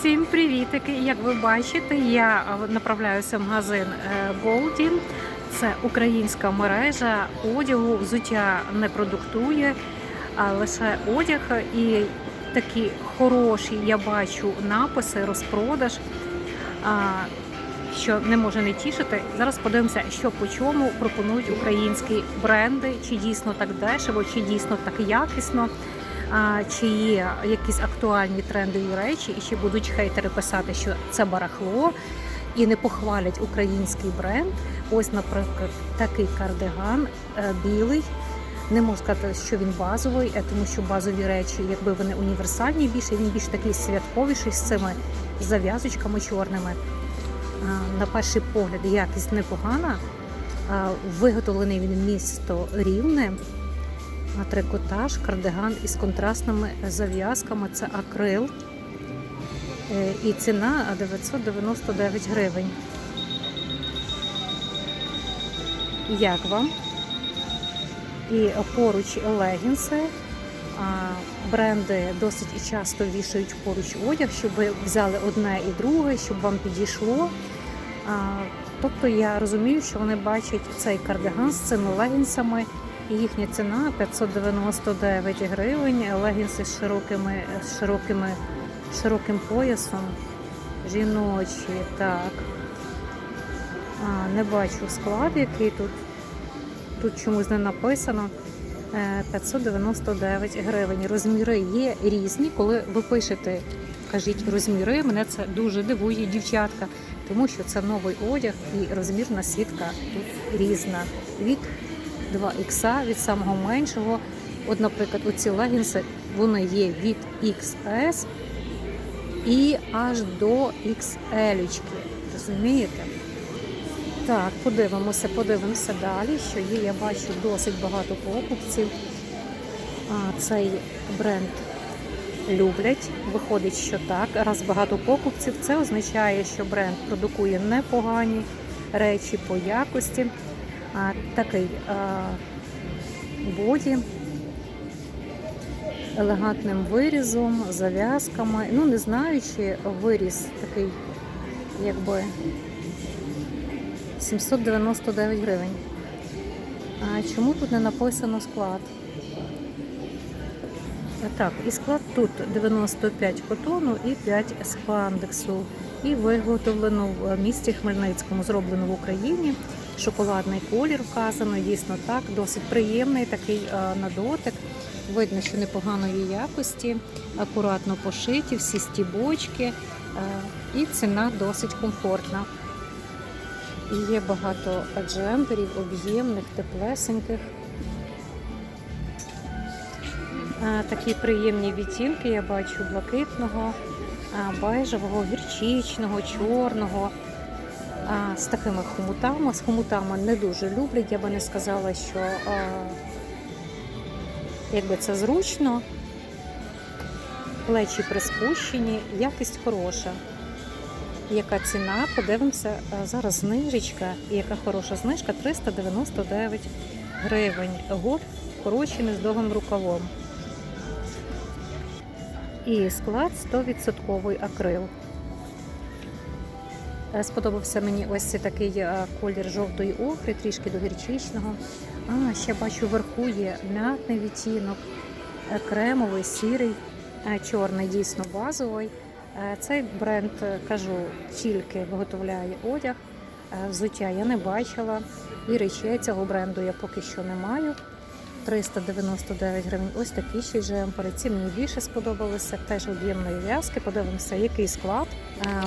Всім привітики! Як ви бачите, я е, направляюся в магазин е, Голді. Це українська мережа одягу, взуття не продуктує, а лише одяг. І такі хороші я бачу написи, розпродаж, що не може не тішити. Зараз подивимося, що по чому пропонують українські бренди, чи дійсно так дешево, чи дійсно так якісно. А, чи є якісь актуальні трендові речі, і чи будуть хейтери писати, що це барахло, і не похвалять український бренд. Ось, наприклад, такий кардиган е, білий. Не можу сказати, що він базовий, е, тому що базові речі, якби вони універсальні, більше він більш такий святковіший з цими зав'язочками чорними. На перший погляд, якість непогана. Виготовлений він місто рівне. А трикотаж, кардиган із контрастними зав'язками. Це акрил. Е, І ціна 999 гривень. Як вам? І поруч легінси. Бренди досить часто вішають поруч одяг, щоб ви взяли одне і друге, щоб вам підійшло. Тобто я розумію, що вони бачать цей кардиган з цими легінсами. Їхня ціна 599 гривень. Легінси з широкими, з широкими, широким поясом. Жіночі, так. А, не бачу склад, який тут. Тут чомусь не написано. Е, 599 гривень. Розміри є різні. Коли ви пишете, кажіть розміри, мене це дуже дивує, дівчатка, тому що це новий одяг і розмірна сітка тут різна. Від 2 ікса від самого меншого. От, наприклад, оці легінси вони є від XS і аж до XL. Розумієте? Так, подивимося, подивимося далі, що є. Я бачу досить багато покупців. А, Цей бренд люблять. Виходить, що так. Раз багато покупців, це означає, що бренд продукує непогані речі по якості. Такий боді елегантним вирізом, зав'язками. Ну, не знаю, виріз такий, якби 799 гривень. А чому тут не написано склад? Так, і склад тут 95 котону і 5 спандексу. І виготовлено в місті Хмельницькому, зроблено в Україні. Шоколадний колір вказано, дійсно так, досить приємний такий а, на дотик. Видно, що непоганої якості, акуратно пошиті, всі стібочки, а, і ціна досить комфортна. І є багато джемперів, об'ємних, теплесеньких. А, Такі приємні відтінки я бачу блакитного, а, бежевого, гірчичного, чорного. А, З такими хомутами. З хомутами не дуже люблять. Я би не сказала, що а, якби це зручно. Плечі приспущені, якість хороша. Яка ціна? Подивимося. Зараз знижечка. І яка хороша знижка 399 гривень. Гольф вкорочений з довгим рукавом. І склад 100% акрил. Е, Сподобався мені ось цей такий е, колір жовтої охри, трішки до гірчичного. А, ще бачу, вверху є м'ятний відтінок, е, кремовий, сірий, чорний, дійсно базовий. Цей бренд, кажу, тільки виготовляє одяг. Взуття я не бачила. І речей цього бренду я поки що не маю. 399 гривень. Ось такі ще джемпери. Ці мені більше сподобалися. Теж об'ємної в'язки. Подивимося, який склад.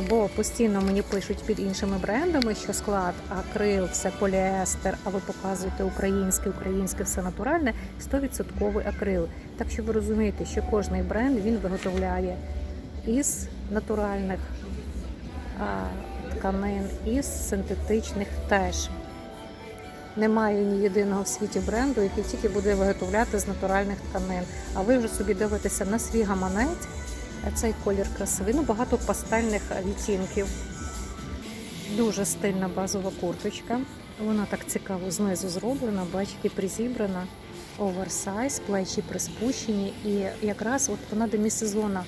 Бо постійно мені пишуть під іншими брендами, що склад акрил, все поліестер, а ви показуєте українське, українське, все натуральне, 100% акрил. Так що ви розумієте, що кожний бренд він виготовляє із натуральних тканин, із синтетичних теж. Немає ні єдиного в світі бренду, який тільки буде виготовляти з натуральних тканин. А ви вже собі дивитеся на свій гаманець. Цей колір красивий, ну багато пастельних відтінків. Дуже стильна базова курточка. Вона так цікаво знизу зроблена, бачите, призібрана, оверсайз, плечі приспущені. І якраз от вона демісезонна.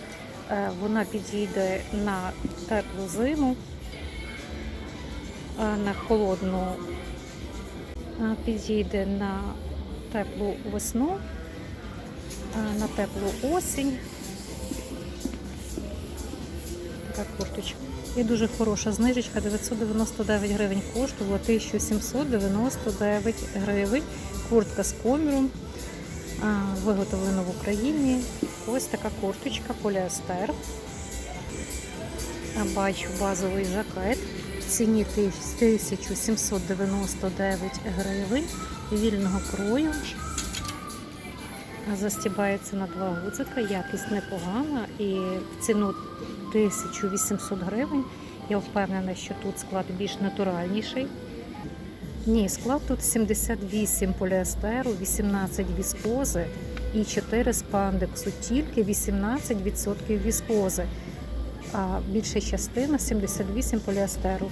Е, Вона підійде на теплу зиму, е, на холодну підійде на теплу весну, е, на теплу осінь. Така курточка. І дуже хороша знижечка, 999 гривень коштувала 1799 гривень. Куртка з коміром, виготовлена в Україні. Ось така курточка поліестер. Бачу базовий жакет в ціні 1799 гривень вільного крою. Застібається на два гудзика, якість непогана і в ціну 1800 гривень. Я впевнена, що тут склад більш натуральніший. Ні, склад тут 78 поліестеру, 18 віскози і 4 спандексу, тільки 18% віскози, а більша частина 78 поліестеру.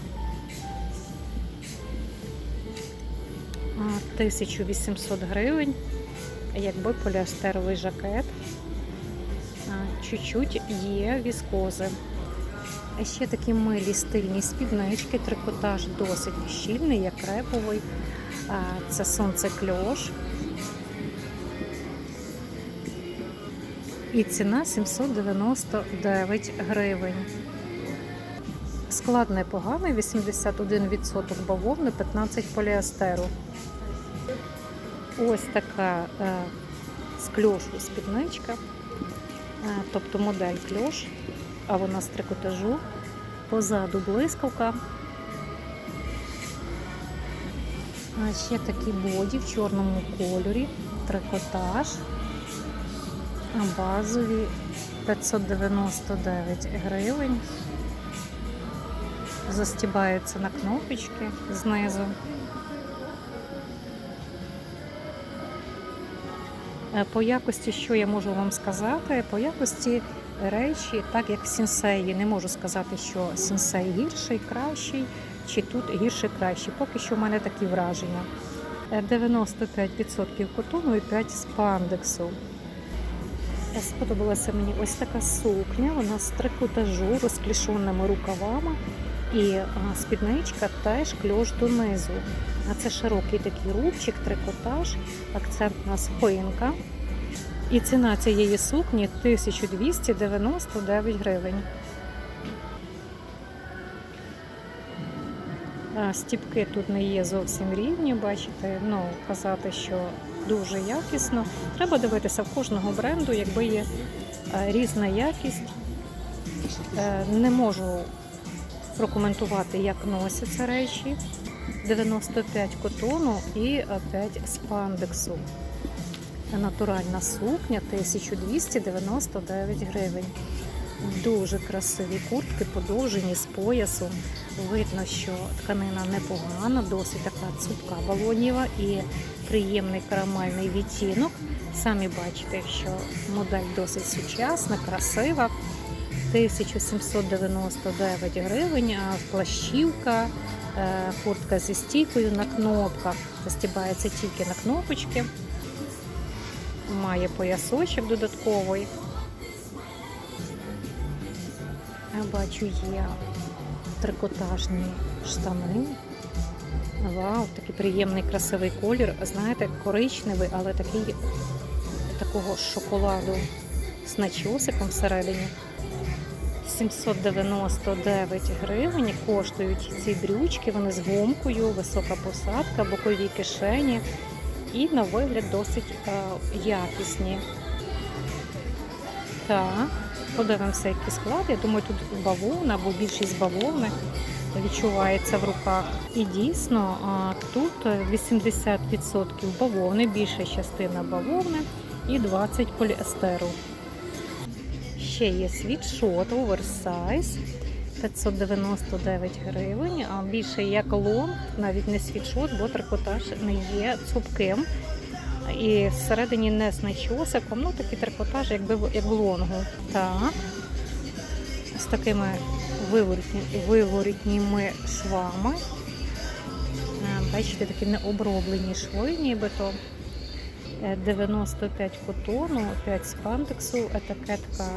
1800 гривень, якби поліестеровий жакет. Чуть-чуть є віскози. А ще такі милі стильні спіднички, трикотаж досить щільний, як креповий. Це сонце кльош. І ціна 799 гривень. Склад непоганий, 81% бавовни, 15 поліестеру. Ось така е, з кльошу спідничка, е, тобто модель кльош, а вона з трикотажу. Позаду блискавка. А ще такі боді в чорному кольорі, трикотаж, базові 599 гривень. Застібається на кнопочки знизу. Е, По якості, що я можу вам сказати? По якості речі, так як в не можу сказати, що сінсей гірший, кращий, чи тут гірший, кращий. Поки що в мене такі враження. Е, 95% котону і 5 спандексу. Е, Сподобалася мені ось така сукня, вона з трикотажу, розклішеними рукавами. І спідничка теж кльош донизу. А це широкий такий рубчик, трикотаж, акцентна спинка. І ціна цієї сукні 1299 гривень. Стіпки тут не є зовсім рівні, бачите, ну казати, що дуже якісно. Треба дивитися в кожного бренду, якби є е, різна якість. Е, Не можу прокоментувати, як носяться речі. 95 котону і 5 спандексу. Натуральна сукня 1299 гривень. Дуже красиві куртки, подовжені з поясом. Видно, що тканина непогана, досить така цупка балоніва і приємний карамельний відтінок. Самі бачите, що модель досить сучасна, красива. 1799 гривень, а плащівка, е, куртка зі стійкою на кнопках. Застібається тільки на кнопочки. Має поясочок додатковий. Я бачу, є трикотажні штани. Вау, такий приємний красивий колір. Знаєте, коричневий, але такий такого шоколаду з начосиком всередині. 799 гривень коштують ці брючки, вони з гомкою, висока посадка, бокові кишені і на вигляд досить е, якісні. Так, подивимося, який склад. Я думаю, тут бавовна, або більшість бавовни відчувається в руках. І дійсно, тут 80% бавовни, більша частина бавовни і 20 поліестеру. Ще є світшот, оверсайз. 599 гривень, а більше як лонг, навіть не світшот, бо трикотаж не є цупким. І всередині не з начосиком, ну такий трикотаж, якби як лонгу. Так. З такими виворотні, виворотніми швами. Е, Бачите, такі необроблені шви, нібито. Е, 95 котону, 5 спандексу, етикетка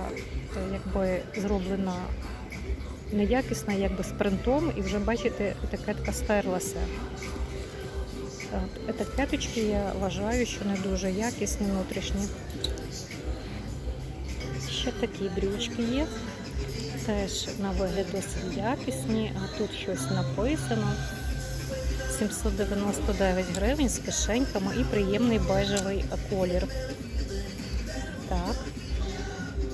е, якби зроблена неякісна, якби з принтом, і вже бачите, етикетка стерлася. От, Етикеточки я вважаю, що не дуже якісні внутрішні. Ще такі брючки є. Теж на вигляд досить якісні, а тут щось написано. 799 гривень з кишеньками і приємний бежевий колір. Так.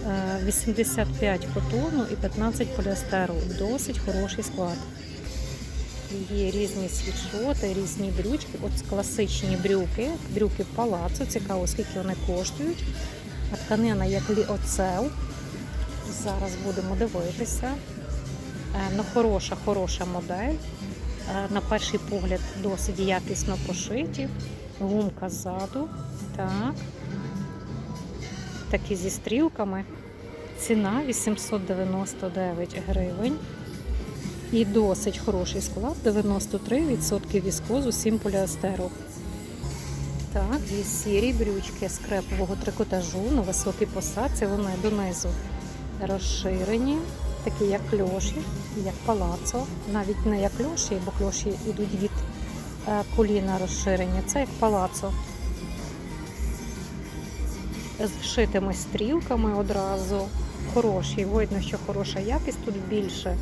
Е, 85 котону і 15 поліестеру. Досить хороший склад. Є різні світшоти, різні брючки. От класичні брюки, брюки палацу. Цікаво, скільки вони коштують. А тканина як ліоцел. Зараз будемо дивитися. Е, Ну, хороша, хороша модель. Е, На перший погляд досить якісно пошиті. Гумка ззаду. Так. Такі зі стрілками. Ціна 899 гривень. І досить хороший склад, 93% віскозу, 7 поліастеру. Так, є сірі брючки з крепового трикотажу на високій посадці, вони донизу розширені, такі як кльоші, як палацо. Навіть не як кльоші, бо кльоші йдуть від е, коліна розширені. Це як палацо. З вшитими стрілками одразу. Хороші, видно, що хороша якість тут більше.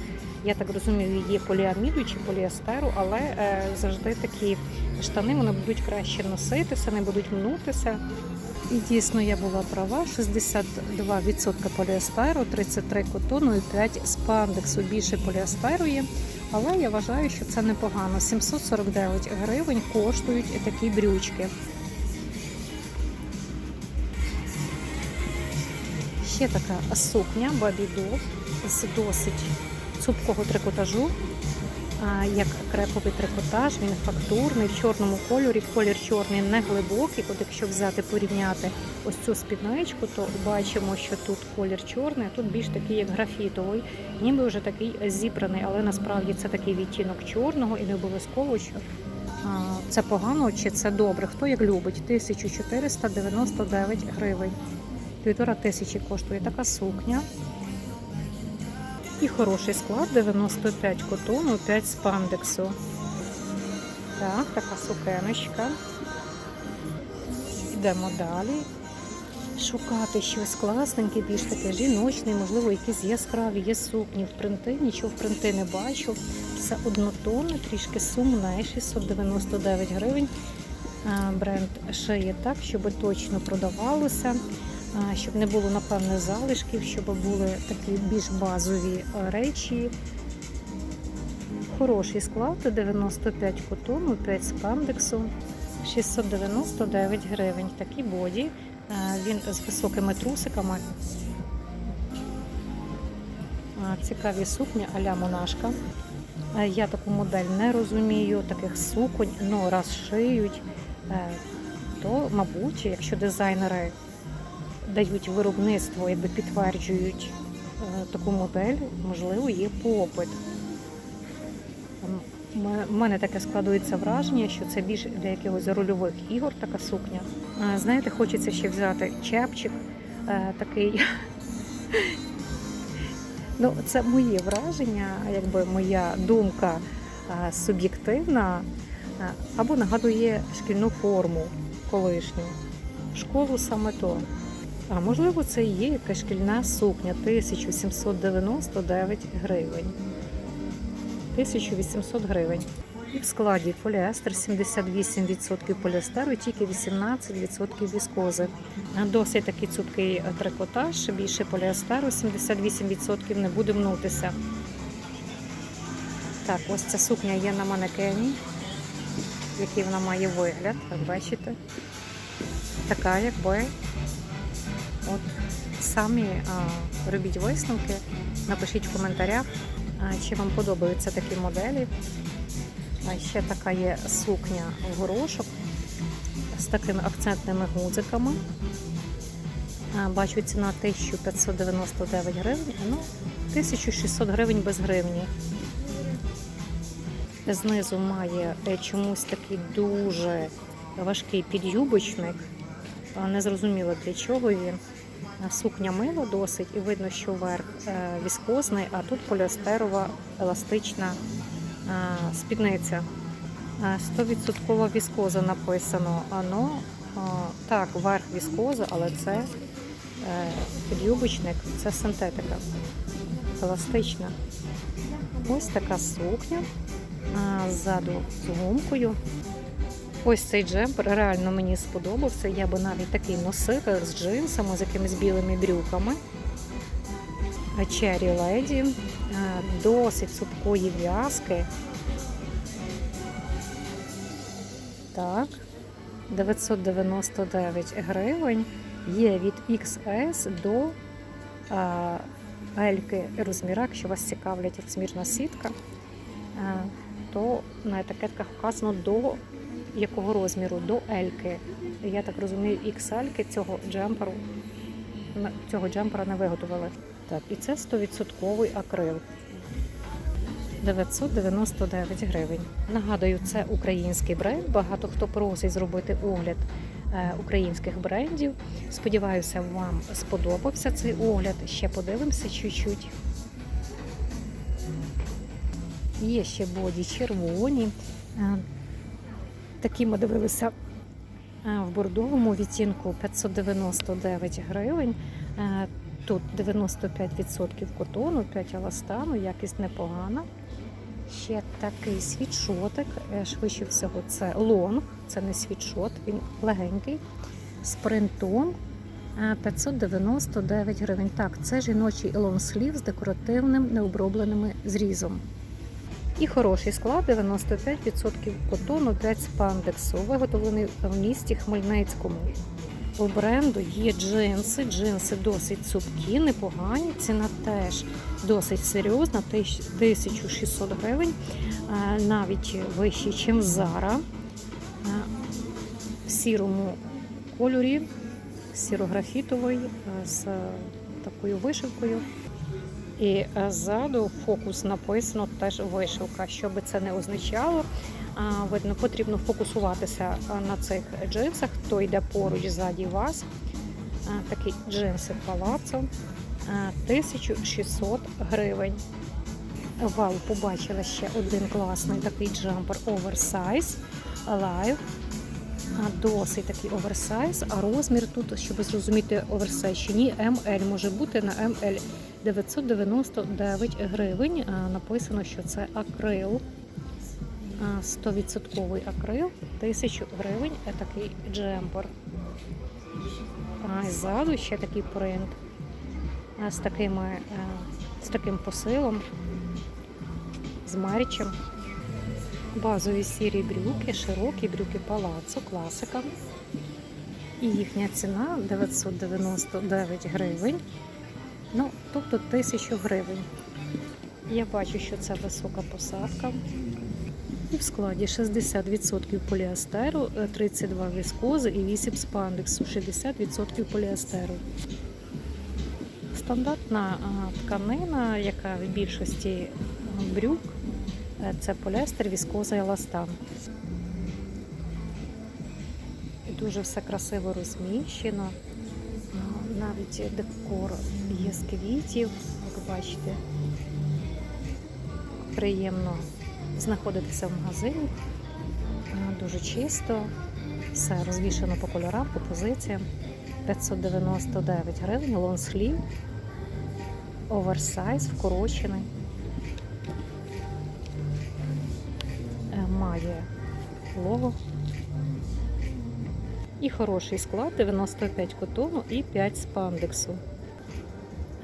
Я так розумію, є поліаміду чи поліестеру, але е, завжди такі штани вони будуть краще носитися, не будуть мнутися. І дійсно я була права: 62% поліестеру, 33 котону і 5 спандексу. Більше поліестеру є. Але я вважаю, що це непогано. 749 гривень коштують такі брючки. Ще така сукня бабідо з досить цупкого трикотажу, як креповий трикотаж, він фактурний в чорному кольорі. Колір чорний не глибокий. От якщо взяти порівняти ось цю спідничку, то бачимо, що тут колір чорний, а тут більш такий, як графітовий, ніби вже такий зібраний, але насправді це такий відтінок чорного і не обов'язково, що це погано чи це добре. Хто як любить? 1499 гривень. Півтора тисячі коштує така сукня. І хороший склад 95 котону, 5 спандексу. Так, така сукеночка. Йдемо далі. Шукати щось класненьке, більш таке жіночне, можливо, якісь яскраві, є сукні в принти, нічого в принти не бачу. Все однотонне, трішки сумне, 699 гривень. Бренд шиє так, щоб точно продавалося щоб не було, напевне, залишків, щоб були такі більш базові речі. Хороший склад 95 котону, 5 спандексу, 699 гривень. Такі боді. Він з високими трусиками. Цікаві сукні а-ля монашка. Я таку модель не розумію, таких суконь, ну раз шиють, е, то, мабуть, якщо дизайнери дають виробництво, якби підтверджують е, таку модель, можливо, є попит. У мене таке складується враження, що це більш для якихось рольових ігор така сукня. Е, Знаєте, хочеться ще взяти чепчик е, такий. Ну, це моє враження, якби моя думка суб'єктивна, або нагадує шкільну форму колишню. Школу саме то. А можливо, це і є якась шкільна сукня 1799 гривень. 1800 гривень. І в складі поліестер 78% поліестеру, тільки 18% віскози. Досить такий цупкий трикотаж, більше поліестеру, 78% не буде мнутися. Так, ось ця сукня є на манекені, який вона має вигляд, бачите. Така, якби От самі а, робіть висновки, напишіть в коментарях, а, чи вам подобаються такі моделі. А ще така є сукня в горошок з такими акцентними гудзиками. А, бачу, ціна 1599 гривень, ну, 1600 гривень без гривні. Знизу має е, чомусь такий дуже важкий підюбочник. Не зрозуміло для чого він. Сукня мила досить, і видно, що верх е, віскозний, а тут поліестерова еластична спідниця. А, 100% віскоза написано. Ну, так, верх віскоза, але це е, підюбочник, це синтетика. Еластична. Ось така сукня. Ззаду з гумкою. Ось цей джемпер реально мені сподобався. Я би навіть такий носила з джинсами, з якимись білими брюками. Черрі леді, досить цупкої в'язки. Так, 999 гривень. Є від XS до Ельки розміра, якщо вас цікавлять розмірна сітка, то на етикетках вказано до якого розміру? До Ельки. Я так розумію, XL цього джемперу цього джемпера не виготовили. Так, і це 100% акрил. 999 гривень. Нагадую, це український бренд. Багато хто просить зробити огляд е, українських брендів. Сподіваюся, вам сподобався цей огляд. Ще подивимося чуть-чуть. Є ще боді червоні. Такі ми дивилися е, в бордовому відтінку 599 гривень. Е, Тут 95% котону, 5 еластану, якість непогана. Ще такий світшотик, е, швидше всього, це лонг, це не світшот, він легенький, з принтом е, 599 гривень. Так, це жіночий лонслів з декоративним необробленим зрізом. І хороший склад 95% котону, 5 спандексу, виготовлений в місті Хмельницькому. У бренду є джинси. Джинси досить цупкі, непогані. Ціна теж досить серйозна, 1600 гривень, навіть вищі, ніж. Е, В сірому кольорі, сірографітовий, з такою вишивкою. І е, ззаду фокус написано теж вишивка. Що би це не означало, видно, потрібно фокусуватися на цих джинсах, хто йде поруч ззаді вас. А, Такі джинси палацо. 1600 гривень. Вау, побачила ще один класний такий джампер оверсайз лайв. Досить такий оверсайз, а розмір тут, щоб зрозуміти оверсайз чи ні, ML може бути на ML 999 гривень. Написано, що це акрил. 100% акрил, 1000 гривень е, такий джемпер. А ззаду ще такий принт з, такими, е, з таким посилом, з марічем. Базові сірі брюки, широкі брюки палацо, класика. І їхня ціна 999 гривень. Ну, тобто 1000 гривень. Я бачу, що це висока посадка. І в складі 60% поліастеру, е, 32 віскози і 8 спандексу, 60% поліастеру. Стандартна тканина, яка в більшості брюк, е, це поліестер, віскоза і еластан. Дуже все красиво розміщено. Навіть декор є з квітів, як бачите. Приємно знаходитися в магазині. Дуже чисто, все розвішано по кольорам, по позиціям. 599 гривень, лонслів, оверсайз, вкорочений. Е, Має лого. І хороший склад 95 котону і 5 спандексу.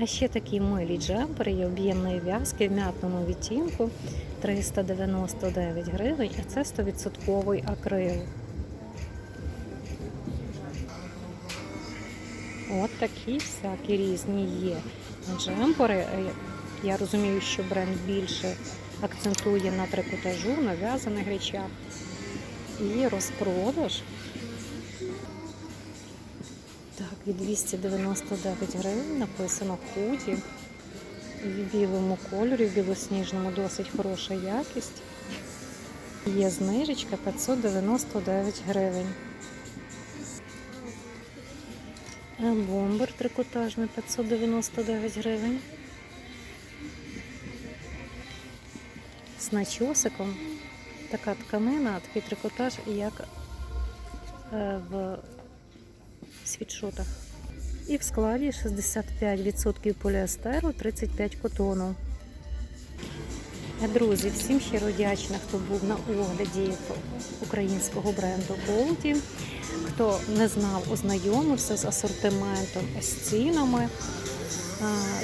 А ще такі милі джемпери є об'ємної в'язки в м'ятному відтінку 399 гривень, а це 100% акрил. От такі всякі різні є джемпери. Я розумію, що бренд більше акцентує на трикотажу, на в'язаних речах. І розпродаж. І 299 гривень написано худі. В білому кольорі, в білосніжному досить хороша якість. Є знижечка 599 гривень. Е, Бомбер трикотажний 599 гривень. З начосиком. Така тканина, такий трикотаж, як е, світшотах. І в складі 65% поліестеру, 35 котону. Друзі, всім щиро вдячна, хто був на огляді українського бренду Голді. Хто не знав, ознайомився з асортиментом, з цінами,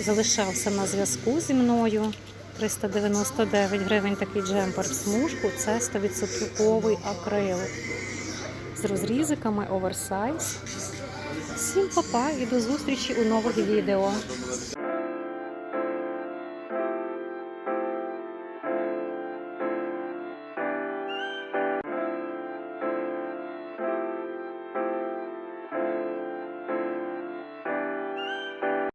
залишався на зв'язку зі мною. 399 гривень такий джемпер в смужку. Це 100% акрил з розрізиками оверсайз. Всім па-па і до зустрічі у нових відео.